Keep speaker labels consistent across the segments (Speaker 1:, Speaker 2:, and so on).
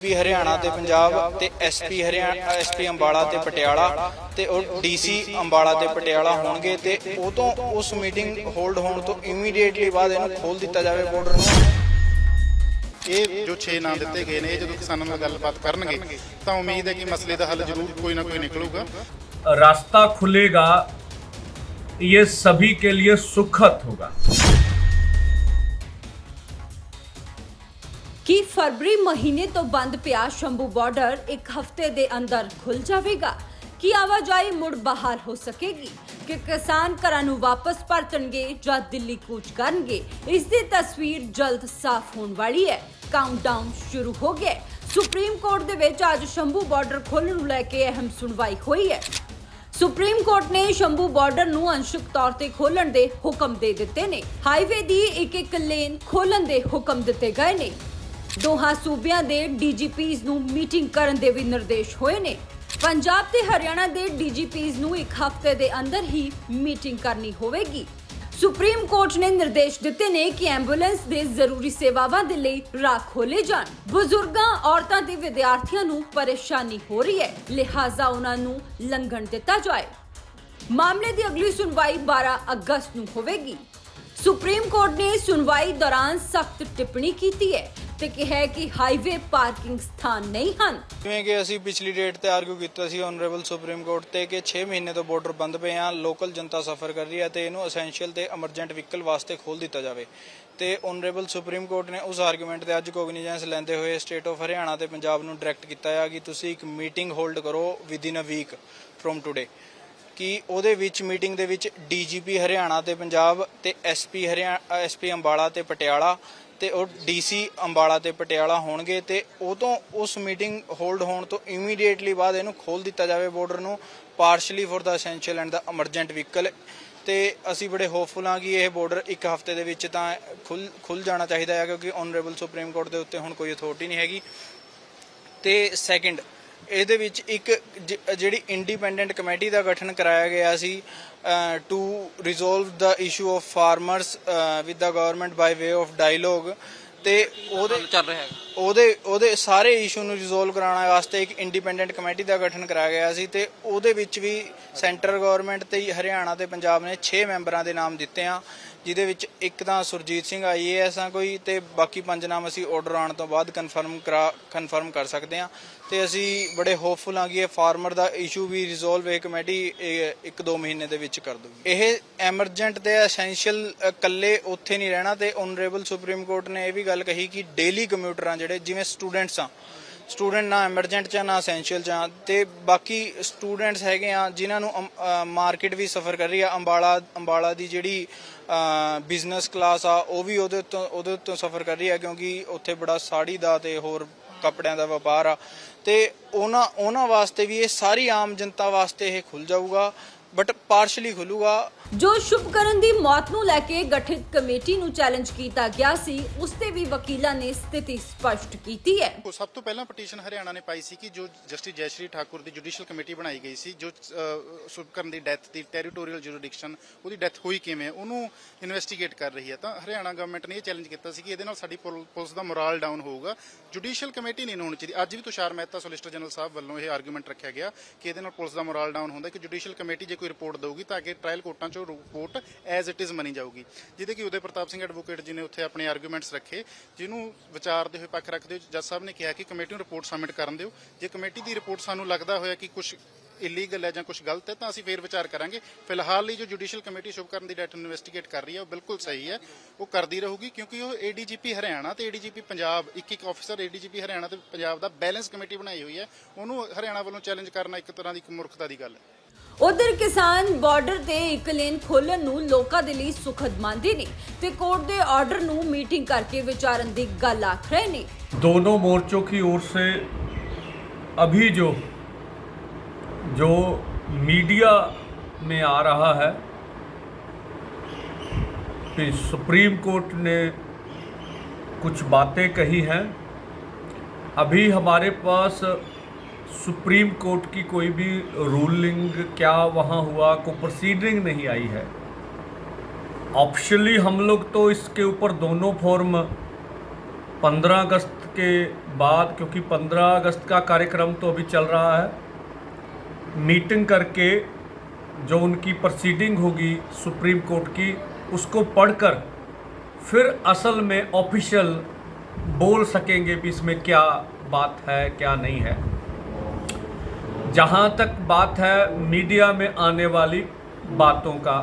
Speaker 1: ਪੀ ਹਰਿਆਣਾ ਤੇ ਪੰਜਾਬ ਤੇ SP Haryana SP Ambala ਤੇ ਪਟਿਆਲਾ ਤੇ ਉਹ ਡੀਸੀ ਅੰਬਾਲਾ ਤੇ ਪਟਿਆਲਾ ਹੋਣਗੇ ਤੇ ਉਹ ਤੋਂ ਉਸ ਮੀਟਿੰਗ ਹੋਲਡ ਹੋਣ ਤੋਂ ਇਮੀਡੀਏਟਲੀ ਬਾਅਦ ਇਹਨੂੰ ਖੋਲ ਦਿੱਤਾ ਜਾਵੇ ਬਾਰਡਰ ਨੂੰ।
Speaker 2: ਇਹ ਜੋ 6 ਨਾਂ ਦਿੱਤੇ ਗਏ ਨੇ ਜਦੋਂ ਕਿਸਾਨਾਂ ਨਾਲ ਗੱਲਬਾਤ ਕਰਨਗੇ ਤਾਂ ਉਮੀਦ ਹੈ ਕਿ ਮਸਲੇ ਦਾ ਹੱਲ ਜ਼ਰੂਰ ਕੋਈ ਨਾ ਕੋਈ ਨਿਕਲੂਗਾ।
Speaker 3: ਰਾਸਤਾ ਖੁੱਲੇਗਾ ਇਹ ਸਭੀ ਕੇ ਲਈ ਸੁਖਤ ਹੋਗਾ।
Speaker 4: ਕੀ ਫਰਵਰੀ ਮਹੀਨੇ ਤੋਂ ਬੰਦ ਪਿਆ ਸ਼ੰਭੂ ਬਾਰਡਰ ਇੱਕ ਹਫ਼ਤੇ ਦੇ ਅੰਦਰ ਖੁੱਲ ਜਾਵੇਗਾ। ਕੀ ਆਵਾਜਾਈ ਮੁੜ ਬਾਹਰ ਹੋ ਸਕੇਗੀ? ਕਿ ਕਿਸਾਨ ਘਰਾਂ ਨੂੰ ਵਾਪਸ ਪਰਤਣਗੇ ਜਾਂ ਦਿੱਲੀ ਕੂਚ ਕਰਨਗੇ? ਇਸ ਦੀ ਤਸਵੀਰ ਜਲਦ ਸਾਫ਼ ਹੋਣ ਵਾਲੀ ਹੈ। ਕਾਊਂਟਡਾਊਨ ਸ਼ੁਰੂ ਹੋ ਗਿਆ ਸੁਪਰੀਮ ਕੋਰਟ ਦੇ ਵਿੱਚ ਅੱਜ ਸ਼ੰਭੂ ਬਾਰਡਰ ਖੋਲ੍ਹਣ ਨੂੰ ਲੈ ਕੇ ਅਹਿਮ ਸੁਣਵਾਈ ਹੋਈ ਹੈ। ਸੁਪਰੀਮ ਕੋਰਟ ਨੇ ਸ਼ੰਭੂ ਬਾਰਡਰ ਨੂੰ ਅੰਸ਼ਕ ਤੌਰ ਤੇ ਖੋਲਣ ਦੇ ਹੁਕਮ ਦੇ ਦਿੱਤੇ ਨੇ। ਹਾਈਵੇ ਦੀ ਇੱਕ ਇੱਕ ਲੇਨ ਖੋਲਣ ਦੇ ਹੁਕਮ ਦਿੱਤੇ ਗਏ ਨੇ। ਦੋਹਾਂ ਸੂਬਿਆਂ ਦੇ ਡੀਜੀਪੀਜ਼ ਨੂੰ ਮੀਟਿੰਗ ਕਰਨ ਦੇ ਵੀ ਨਿਰਦੇਸ਼ ਹੋਏ ਨੇ। ਪੰਜਾਬ ਤੇ ਹਰਿਆਣਾ ਦੇ ਡੀਜੀਪੀਜ਼ ਨੂੰ ਇੱਕ ਹਫ਼ਤੇ ਦੇ ਅੰਦਰ ਹੀ ਮੀਟਿੰਗ ਕਰਨੀ ਹੋਵੇਗੀ। ਸੁਪਰੀਮ ਕੋਰਟ ਨੇ ਨਿਰਦੇਸ਼ ਦਿੱਤੇ ਨੇ ਕਿ ਐਂਬੂਲੈਂਸ ਦੇ ਜ਼ਰੂਰੀ ਸੇਵਾਵਾਂ ਦੇ ਲਈ ਰਾਹ ਖੋਲੇ ਜਾਣ। ਬਜ਼ੁਰਗਾਂ, ਔਰਤਾਂ ਤੇ ਵਿਦਿਆਰਥੀਆਂ ਨੂੰ ਪਰੇਸ਼ਾਨੀ ਹੋ ਰਹੀ ਹੈ। ਲਿਹਾਜ਼ਾ ਉਹਨਾਂ ਨੂੰ ਲੰਘਣ ਦਿੱਤਾ ਜਾਏ। ਮਾਮਲੇ ਦੀ ਅਗਲੀ ਸੁਣਵਾਈ 12 ਅਗਸਤ ਨੂੰ ਹੋਵੇਗੀ। ਸੁਪਰੀਮ ਕੋਰਟ ਨੇ ਸੁਣਵਾਈ ਦੌਰਾਨ ਸਖਤ ਟਿੱਪਣੀ ਕੀਤੀ ਹੈ। ਤੇ ਕਿਹਾ ਕਿ ਹਾਈਵੇ ਪਾਰਕਿੰਗ ਸਥਾਨ ਨਹੀਂ ਹਨ।
Speaker 1: ਜਿਵੇਂ ਕਿ ਅਸੀਂ ਪਿਛਲੀ ਡੇਟ ਤੇ ਆਰਗੂ ਕੀਤਾ ਸੀ ਆਨਰੇਬਲ ਸੁਪਰੀਮ ਕੋਰਟ ਤੇ ਕਿ 6 ਮਹੀਨੇ ਤੋਂ ਬਾਰਡਰ ਬੰਦ ਪਏ ਆ ਲੋਕਲ ਜਨਤਾ ਸਫਰ ਕਰ ਰਹੀ ਹੈ ਤੇ ਇਹਨੂੰ ਅਸੈਂਸ਼ੀਅਲ ਤੇ ਐਮਰਜੈਂਟ ਵਹੀਕਲ ਵਾਸਤੇ ਖੋਲ ਦਿੱਤਾ ਜਾਵੇ। ਤੇ ਆਨਰੇਬਲ ਸੁਪਰੀਮ ਕੋਰਟ ਨੇ ਉਸ ਆਰਗੂਮੈਂਟ ਤੇ ਅੱਜ ਕੋਗਨੀਜੈਂਸ ਲੈਂਦੇ ਹੋਏ ਸਟੇਟ ਆਫ ਹਰਿਆਣਾ ਤੇ ਪੰਜਾਬ ਨੂੰ ਡਾਇਰੈਕਟ ਕੀਤਾ ਹੈ ਕਿ ਤੁਸੀਂ ਇੱਕ ਮੀਟਿੰਗ ਹੋਲਡ ਕਰੋ within a week from today ਕਿ ਉਹਦੇ ਵਿੱਚ ਮੀਟਿੰਗ ਦੇ ਵਿੱਚ ਡੀਜੀਪੀ ਹਰਿਆਣਾ ਤੇ ਪੰਜਾਬ ਤੇ ਐਸਪੀ ਹਰਿਆਣਾ ਐਸਪੀ ਅੰਬਾਲਾ ਤੇ ਪਟਿਆਲਾ ਤੇ ਉਹ ਡੀਸੀ ਅੰਬਾਲਾ ਤੇ ਪਟਿਆਲਾ ਹੋਣਗੇ ਤੇ ਉਹ ਤੋਂ ਉਸ ਮੀਟਿੰਗ ਹੋਲਡ ਹੋਣ ਤੋਂ ਇਮੀਡੀਏਟਲੀ ਬਾਅਦ ਇਹਨੂੰ ਖੋਲ ਦਿੱਤਾ ਜਾਵੇ ਬਾਰਡਰ ਨੂੰ partially for the essential and the emergent vehicle ਤੇ ਅਸੀਂ ਬੜੇ ਹੋਪਫੁਲ ਹਾਂ ਕਿ ਇਹ ਬਾਰਡਰ ਇੱਕ ਹਫ਼ਤੇ ਦੇ ਵਿੱਚ ਤਾਂ ਖੁੱਲ ਖੁੱਲ ਜਾਣਾ ਚਾਹੀਦਾ ਹੈ ਕਿਉਂਕਿ ਆਨਰੇਬਲ ਸੁਪਰੀਮ ਕੋਰਟ ਦੇ ਉੱਤੇ ਹੁਣ ਕੋਈ ਅਥਾਰਟੀ ਨਹੀਂ ਹੈਗੀ। ਤੇ ਸੈਕਿੰਡ ਇਹਦੇ ਵਿੱਚ ਇੱਕ ਜ- ਜਿਹੜੀ ਇੰਡੀਪੈਂਡੈਂਟ ਕਮੇਟੀ ਦਾ ਗਠਨ ਕਰਾਇਆ ਗਿਆ ਸੀ to resolve the issue of farmers with the government by way of dialogue ਤੇ ਉਹਦੇ
Speaker 5: ਚੱਲ ਰਿਹਾ ਹੈ
Speaker 1: ਉਹਦੇ ਉਹਦੇ ਸਾਰੇ ਇਸ਼ੂ ਨੂੰ ਰਿਜ਼ੋਲਵ ਕਰਾਉਣ ਵਾਸਤੇ ਇੱਕ ਇੰਡੀਪੈਂਡੈਂਟ ਕਮੇਟੀ ਦਾ ਗਠਨ ਕਰਾਇਆ ਗਿਆ ਸੀ ਤੇ ਉਹਦੇ ਵਿੱਚ ਵੀ ਸੈਂਟਰ ਗਵਰਨਮੈਂਟ ਤੇ ਹਰਿਆਣਾ ਤੇ ਪੰਜਾਬ ਨੇ 6 ਮੈਂਬਰਾਂ ਦੇ ਨਾਮ ਦਿੱਤੇ ਆ, ਜਿਹਦੇ ਵਿੱਚ ਇੱਕ ਤਾਂ ਸੁਰਜੀਤ ਸਿੰਘ ਆਈਏਐਸ ਆ ਕੋਈ ਤੇ ਬਾਕੀ ਪੰਜ ਨਾਮ ਅਸੀਂ ਆਰਡਰ ਆਉਣ ਤੋਂ ਬਾਅਦ ਕਨਫਰਮ ਕਰਾ ਕਨਫਰਮ ਕਰ ਸਕਦੇ ਆ। ਤੇ ਅਸੀਂ ਬੜੇ ਹੋਪਫੁਲ ਹਾਂ ਕਿ ਇਹ ਫਾਰਮਰ ਦਾ ਇਸ਼ੂ ਵੀ ਰਿਜ਼ੋਲਵ ਇਹ ਕਮੇਟੀ ਇਹ ਇੱਕ ਦੋ ਮਹੀਨੇ ਦੇ ਵਿੱਚ ਕਰ ਦੂਗੀ ਇਹ ਐਮਰਜੈਂਟ ਤੇ ਐਸੈਂਸ਼ੀਅਲ ਇਕੱਲੇ ਉੱਥੇ ਨਹੀਂ ਰਹਿਣਾ ਤੇ ਓਨਰੇਬਲ ਸੁਪਰੀਮ ਕੋਰਟ ਨੇ ਇਹ ਵੀ ਗੱਲ ਕਹੀ ਕਿ ਡੇਲੀ ਕਮਿਊਟਰਾਂ ਜਿਹੜੇ ਜਿਵੇਂ ਸਟੂਡੈਂਟਸ ਆ। ਸਟੂਡੈਂਟ ਨਾ ਐਮਰਜੈਂਟ ਚ ਆ, ਨਾ ਐਸੈਂਸ਼ੀਅਲ ਚ ਆ। ਤੇ ਬਾਕੀ ਸਟੂਡੈਂਟਸ ਹੈਗੇ ਆ ਜਿਨ੍ਹਾਂ ਨੂੰ ਮਾਰਕੀਟ ਵੀ ਸਫਰ ਕਰ ਰਹੀ ਆ। ਅੰਬਾਲਾ ਅੰਬਾਲਾ ਦੀ ਜਿਹੜੀ ਬਿਜ਼ਨਸ ਕਲਾਸ ਆ ਉਹ ਵੀ ਉਹਦੇ ਤੋਂ ਉਹਦੇ ਤੋਂ ਸਫਰ ਕਰ ਰਹੀ ਆ ਕਿਉਂਕਿ ਉੱਥੇ ਬੜਾ ਸਾੜੀ ਦਾ ਤੇ ਹੋਰ ਕੱਪੜਿਆਂ ਦਾ ਵਪਾਰ ਆ। ਤੇ ਉਹਨਾਂ ਉਹਨਾਂ ਵਾਸਤੇ ਵੀ ਇਹ ਸਾਰੀ ਆਮ ਜਨਤਾ ਵਾਸਤੇ ਇਹ ਖੁੱਲ ਜਾਊਗਾ। ਬਟ ਪਾਰਸ਼ਲੀ ਖੁੱਲੂਗਾ।
Speaker 4: ਜੋ ਸ਼ੁਭਕਰਨ ਦੀ ਮੌਤ ਨੂੰ ਲੈ ਕੇ ਗਠਿਤ ਕਮੇਟੀ ਨੂੰ ਚੈਲੰਜ ਕੀਤਾ ਗਿਆ ਸੀ ਉਸ ਤੇ ਵੀ ਵਕੀਲਾਂ ਨੇ ਸਥਿਤੀ ਸਪਸ਼ਟ ਕੀਤੀ ਹੈ।
Speaker 2: ਉਹ ਸਭ ਤੋਂ ਪਹਿਲਾਂ ਪਟੀਸ਼ਨ ਹਰਿਆਣਾ ਨੇ ਪਾਈ ਸੀ ਕਿ ਜੋ ਜਸਟਿਸ ਜੈਸ਼ਰੀ ਠਾਕੁਰ ਦੀ ਜੁਡੀਸ਼ੀਅਲ ਕਮੇਟੀ ਬਣਾਈ ਗਈ ਸੀ ਜੋ ਸੁਭਕਰਨ ਦੀ ਡੈਥ ਦੀ ਟੈਰੀਟੋਰੀਅਲ ਜੁਰਿਡਿਕਸ਼ਨ ਉਹਦੀ ਡੈਥ ਹੋਈ ਕਿਵੇਂ ਉਹਨੂੰ ਇਨਵੈਸਟੀਗੇਟ ਕਰ ਰਹੀ ਹੈ। ਤਾਂ ਹਰਿਆਣਾ ਗਵਰਨਮੈਂਟ ਨੇ ਇਹ ਚੈਲੰਜ ਕੀਤਾ ਸੀ ਕਿ ਇਹਦੇ ਨਾਲ ਸਾਡੀ ਪੁਲ- ਪੁਲਿਸ ਦਾ ਮੋਰਲ ਡਾਊਨ ਹੋਊਗਾ। ਜੁਡੀਸ਼ੀਅਲ ਕਮੇਟੀ ਨਹੀਂ ਹੋਣੀ ਚਾਹੀਦੀ। ਅੱਜ ਵੀ ਤੁਸ਼ਾਰ ਮਹਿਤਾ ਸੋਲਿਸਟਰ ਜਨਰਲ ਸਾਹਿਬ ਵੱਲੋਂ ਇਹ ਆਰਗੂਮੈਂਟ ਰੱਖਿਆ ਗਿਆ ਕਿ ਇਹਦੇ ਨਾਲ ਪੁਲਿਸ ਦਾ ਮੋਰਲ ਡਾਊਨ ਹੁੰਦਾ ਕਿ ਜੁਡੀਸ਼ੀਅਲ ਕਮੇਟੀ ਜੇ ਕੋਈ ਰਿਪੋਰਟ ਦੇਊਗੀ ਤਾਂ ਕਿ ਟ੍ਰਾਇਲ ਕੋਰਟਾਂ 'ਚੋਂ ਰਿਪੋਰਟ ਐਜ਼ ਇਟ ਇਜ਼ ਮੰਨੀ ਜਾਊਗੀ। ਜਿਹਦੇ ਕਿ ਉਦੇ ਪ੍ਰਤਾਪ ਸਿੰਘ ਐਡਵੋਕੇਟ ਜੀ ਨੇ ਉੱਥੇ ਆਪਣੇ ਆਰਗੂਮੈਂਟਸ ਰੱਖੇ, ਜਿਹਨੂੰ ਵਿਚਾਰਦੇ ਹੋਏ ਪੱਖ ਰੱਖਦੇ ਹੋਏ ਜੱਜ ਸਾਹਿਬ ਨੇ ਕਿਹਾ ਕਿ ਕਮੇਟੀ ਨੂੰ ਰਿਪੋਰਟ ਸਬਮਿਟ ਕਰਨ ਦਿਓ। ਜੇ ਕਮੇਟੀ ਦੀ ਰਿਪੋਰਟ ਸਾਨੂੰ ਲੱਗਦਾ ਹੋਇਆ ਕਿ ਕੁਝ ਇਲੀਗਲ ਹੈ ਜਾਂ ਕੁਝ ਗਲਤ ਹੈ, ਤਾਂ ਅਸੀਂ ਫੇਰ ਵਿਚਾਰ ਕਰਾਂਗੇ। ਫਿਲਹਾਲ ਲਈ ਜੋ ਜੁਡੀਸ਼ੀਅਲ ਕਮੇਟੀ ਸ਼ੁਭਕਰਨ ਦੀ ਡੈਟ ਇਨਵੈਸਟੀਗੇਟ ਕਰ ਰਹੀ ਹੈ, ਉਹ ਬਿਲਕੁਲ ਸਹੀ ਹੈ। ਉਹ ਕਰਦੀ ਰਹੂਗੀ ਕਿਉਂਕਿ ਉਹ ਏਡੀਜੀਪੀ ਹਰਿਆਣਾ ਤੇ ਏਡੀਜੀਪੀ ਪੰਜਾਬ, ਇੱਕ ਇੱਕ ਆਫੀਸਰ ਏਡੀਜੀਪੀ ਹਰਿਆਣਾ ਤੇ ਪੰਜਾਬ ਦਾ ਬੈਲੈਂਸ ਕਮੇਟੀ ਬਣਾਈ ਹੋਈ ਹੈ। ਉਹਨੂੰ ਹਰਿਆਣਾ ਵੱਲੋਂ ਚੈਲੰਜ ਕਰਨਾ ਇੱਕ ਤਰ੍ਹਾਂ ਦੀ ਇੱਕ ਮੂਰਖਤਾ ਦੀ ਗੱਲ ਹੈ।
Speaker 4: ਉਧਰ ਕਿਸਾਨ ਬਾਰਡਰ ਤੇ ਇੱਕ ਲੇਨ ਖੋਲਣ ਨੂੰ ਲੋਕਾਂ ਦੇ ਲਈ ਸੁਖਦ ਮੰਨਦੇ ਨੇ ਤੇ ਕੋਰਟ ਦੇ ਆਰਡਰ ਨੂੰ ਮੀਟਿੰਗ ਕਰਕੇ ਵਿਚਾਰਨ ਦੀ ਗੱਲ ਆਖ ਰਹੇ ਨੇ
Speaker 3: दोनों मोर्चों की ओर से अभी जो जो मीडिया में आ रहा है कि सुप्रीम कोर्ट ने कुछ बातें कही हैं अभी हमारे पास सुप्रीम कोर्ट की कोई भी रूलिंग क्या वहाँ हुआ, को प्रोसीडिंग नहीं आई है। ऑप्शनली हम लोग तो इसके ऊपर दोनों फॉर्म 15 अगस्त के बाद, क्योंकि 15 अगस्त का कार्यक्रम तो अभी चल रहा है। मीटिंग करके जो उनकी प्रोसीडिंग होगी सुप्रीम कोर्ट की, उसको पढ़कर फिर असल में ऑफिशियल बोल सकेंगे भी इसमें क्या बात है, क्या नहीं है। जहाँ तक बात है मीडिया में आने वाली बातों का,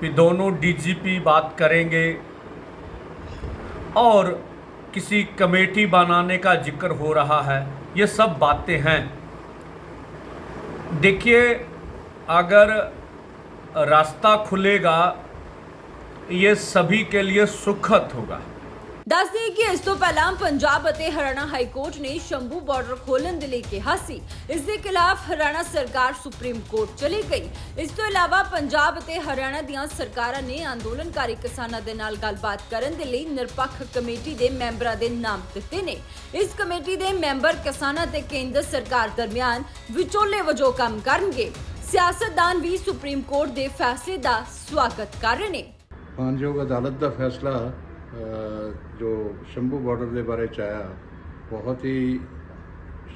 Speaker 3: कि दोनों डीजीपी बात करेंगे और किसी कमेटी बनाने का ज़िक्र हो रहा है, ये सब बातें हैं। देखिए, अगर रास्ता खुलेगा, ये सभी के लिए सुखद होगा।
Speaker 4: ਦੱਸ ਦਈਏ ਕਿ ਇਸ ਤੋਂ ਪਹਿਲਾਂ ਪੰਜਾਬ ਅਤੇ ਹਰਿਆਣਾ ਹਾਈ ਕੋਰਟ ਨੇ ਸ਼ੰਭੂ ਬਾਰਡਰ ਖੋਲਣ ਦੇ ਲਈ ਕਿਹਾ ਸੀ। ਇਸ ਦੇ ਖਿਲਾਫ ਹਰਿਆਣਾ ਸਰਕਾਰ ਸੁਪਰੀਮ ਕੋਰਟ ਚਲੀ ਗਈ। ਇਸ ਤੋਂ ਇਲਾਵਾ ਪੰਜਾਬ ਅਤੇ ਹਰਿਆਣਾ ਦੀਆਂ ਸਰਕਾਰਾਂ ਨੇ ਅੰਦੋਲਨਕਾਰੀ ਕਿਸਾਨਾਂ ਦੇ ਨਾਲ ਗੱਲਬਾਤ ਕਰਨ ਦੇ ਲਈ ਨਿਰਪੱਖ ਕਮੇਟੀ ਦੇ ਮੈਂਬਰਾਂ ਦੇ ਨਾਮ ਦਿੱਤੇ ਨੇ। ਇਸ ਕਮੇਟੀ ਦੇ ਮੈਂਬਰ ਕਿਸਾਨਾਂ ਤੇ ਕੇਂਦਰ ਸਰਕਾਰ ਦਰਮਿਆਨ ਵਿਚੋਲੇ ਵਜੋਂ ਕੰਮ ਕਰਨਗੇ। ਸਿਆਸਤਦਾਨ ਵੀ ਸੁਪਰੀਮ ਕੋਰਟ ਦੇ ਫੈਸਲੇ ਦਾ ਸਵਾਗਤ ਕਰ ਰਹੇ ਨੇ।
Speaker 5: ਮਾਨਯੋਗ ਅਦਾਲਤ ਦਾ ਫੈਸਲਾ ਜੋ ਸ਼ੰਭੂ ਬਾਰਡਰ ਦੇ ਬਾਰੇ ਚ ਆਇਆ, ਬਹੁਤ ਹੀ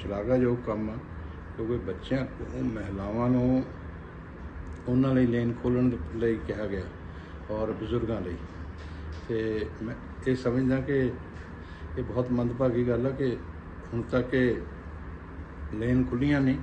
Speaker 5: ਸ਼ਲਾਘਾਯੋਗ ਕੰਮ ਆ, ਕਿਉਂਕਿ ਬੱਚਿਆਂ ਨੂੰ, ਮਹਿਲਾਵਾਂ ਨੂੰ ਉਹਨਾਂ ਲਈ ਲੇਨ ਖੋਲਣ ਲਈ ਕਿਹਾ ਗਿਆ ਔਰ ਬਜ਼ੁਰਗਾਂ ਲਈ। ਤੇ ਮੈਂ ਇਹ ਸਮਝਦਾ ਕਿ ਇਹ ਬਹੁਤ ਮੰਦਭਾਗੀ ਗੱਲ ਆ ਕਿ ਹੁਣ ਤੱਕ ਇਹ ਲੇਨ ਖੁੱਲੀਆਂ ਨਹੀਂ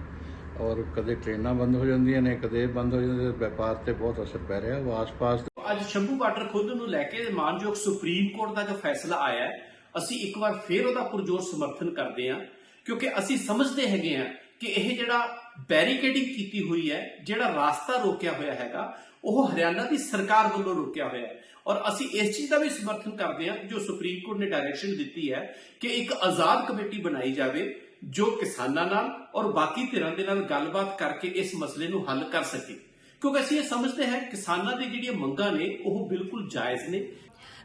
Speaker 5: ਔਰ ਕਦੇ ਟ੍ਰੇਨਾਂ ਬੰਦ ਹੋ ਜਾਂਦੀਆਂ ਨੇ, ਕਦੇ ਇਹ ਬੰਦ ਹੋ ਜਾਂਦੇ ਵਪਾਰ ਤੇ ਬਹੁਤ ਅਸਰ ਪੈ ਰਿਹਾ ਉਹ ਆਸ-ਪਾਸ
Speaker 6: ਅੱਜ ਸ਼ੰਭੂ ਬਾਰਡਰ ਖੁਦ ਨੂੰ ਲੈ ਕੇ ਮਾਨਯੋਗ ਸੁਪਰੀਮ ਕੋਰਟ ਦਾ ਜੋ ਫੈਸਲਾ ਆਇਆ ਹੈ, ਅਸੀਂ ਇੱਕ ਵਾਰ ਫੇਰ ਉਹਦਾ ਪੁਰਜੋਰ ਸਮਰਥਨ ਕਰਦੇ ਹਾਂ, ਕਿਉਂਕਿ ਅਸੀਂ ਸਮਝਦੇ ਹੈਗੇ ਹਾਂ ਕਿ ਇਹ ਜਿਹੜਾ ਬੈਰੀਕੇਡਿੰਗ ਕੀਤੀ ਹੋਈ ਹੈ, ਜਿਹੜਾ ਰਾਸਤਾ ਰੋਕਿਆ ਹੋਇਆ ਹੈਗਾ, ਉਹ ਹਰਿਆਣਾ ਦੀ ਸਰਕਾਰ ਵੱਲੋਂ ਰੋਕਿਆ ਹੋਇਆ ਹੈ। ਔਰ ਅਸੀਂ ਇਸ ਚੀਜ਼ ਦਾ ਵੀ ਸਮਰਥਨ ਕਰਦੇ ਹਾਂ, ਜੋ ਸੁਪਰੀਮ ਕੋਰਟ ਨੇ ਡਾਇਰੈਕਸ਼ਨ ਦਿੱਤੀ ਹੈ ਕਿ ਇੱਕ ਆਜ਼ਾਦ ਕਮੇਟੀ ਬਣਾਈ ਜਾਵੇ, ਜੋ ਕਿਸਾਨਾਂ ਨਾਲ ਔਰ ਬਾਕੀ ਧਿਰਾਂ ਦੇ ਨਾਲ ਗੱਲਬਾਤ ਕਰਕੇ ਇਸ ਮਸਲੇ ਨੂੰ ਹੱਲ ਕਰ ਸਕੇ। ਕਿਉਂਕਿ ਅਸੀਂ ਇਹ ਸਮਝਦੇ ਹਾਂ ਕਿਸਾਨਾਂ ਦੀ ਜਿਹੜੀਆਂ ਮੰਗਾਂ ਨੇ, ਉਹ ਬਿਲਕੁਲ ਜਾਇਜ਼ ਨੇ।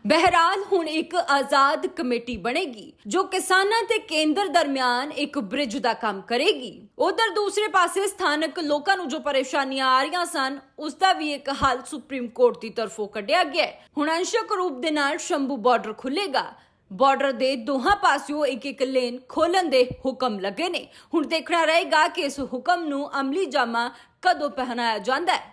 Speaker 4: ਬਹਿਰਾਲ ਹੁਣ ਇੱਕ ਆਜ਼ਾਦ ਕਮੇਟੀ ਬਣੇਗੀ, ਜੋ ਕਿਸਾਨਾਂ ਤੇ ਕੇਂਦਰ ਦਰਮਿਆਨ ਇੱਕ ਬ੍ਰਿਜ ਦਾ ਕੰਮ ਕਰੇਗੀ। ਉਧਰ ਦੂਸਰੇ ਪਾਸੇ ਸਥਾਨਕ ਲੋਕਾਂ ਨੂੰ ਜੋ ਪਰੇਸ਼ਾਨੀਆਂ ਆ ਰਹੀਆਂ ਸਨ, ਉਸ ਦਾ ਵੀ ਇੱਕ ਹੱਲ ਸੁਪਰੀਮ ਕੋਰਟ ਦੀ ਤਰਫੋਂ ਕੱਢਿਆ ਗਿਆ ਹੁਣ ਅੰਸ਼ਕ ਰੂਪ ਦੇ ਨਾਲ ਸ਼ੰਭੂ ਬਾਰਡਰ ਖੁੱਲੇਗਾ ਬਾਰਡਰ ਦੇ ਦੋਹਾਂ ਪਾਸਿਓਂ ਇੱਕ ਇੱਕ ਲੇਨ ਖੋਲਣ ਦੇ ਹੁਕਮ ਲੱਗੇ ਨੇ। ਹੁਣ ਦੇਖਣਾ ਰਹੇਗਾ ਕਿ ਇਸ ਹੁਕਮ ਨੂੰ ਅਮਲੀ ਜਾਮਾ ਕਦੋਂ ਪਹਿਨਾਇਆ ਜਾਂਦਾ ਹੈ?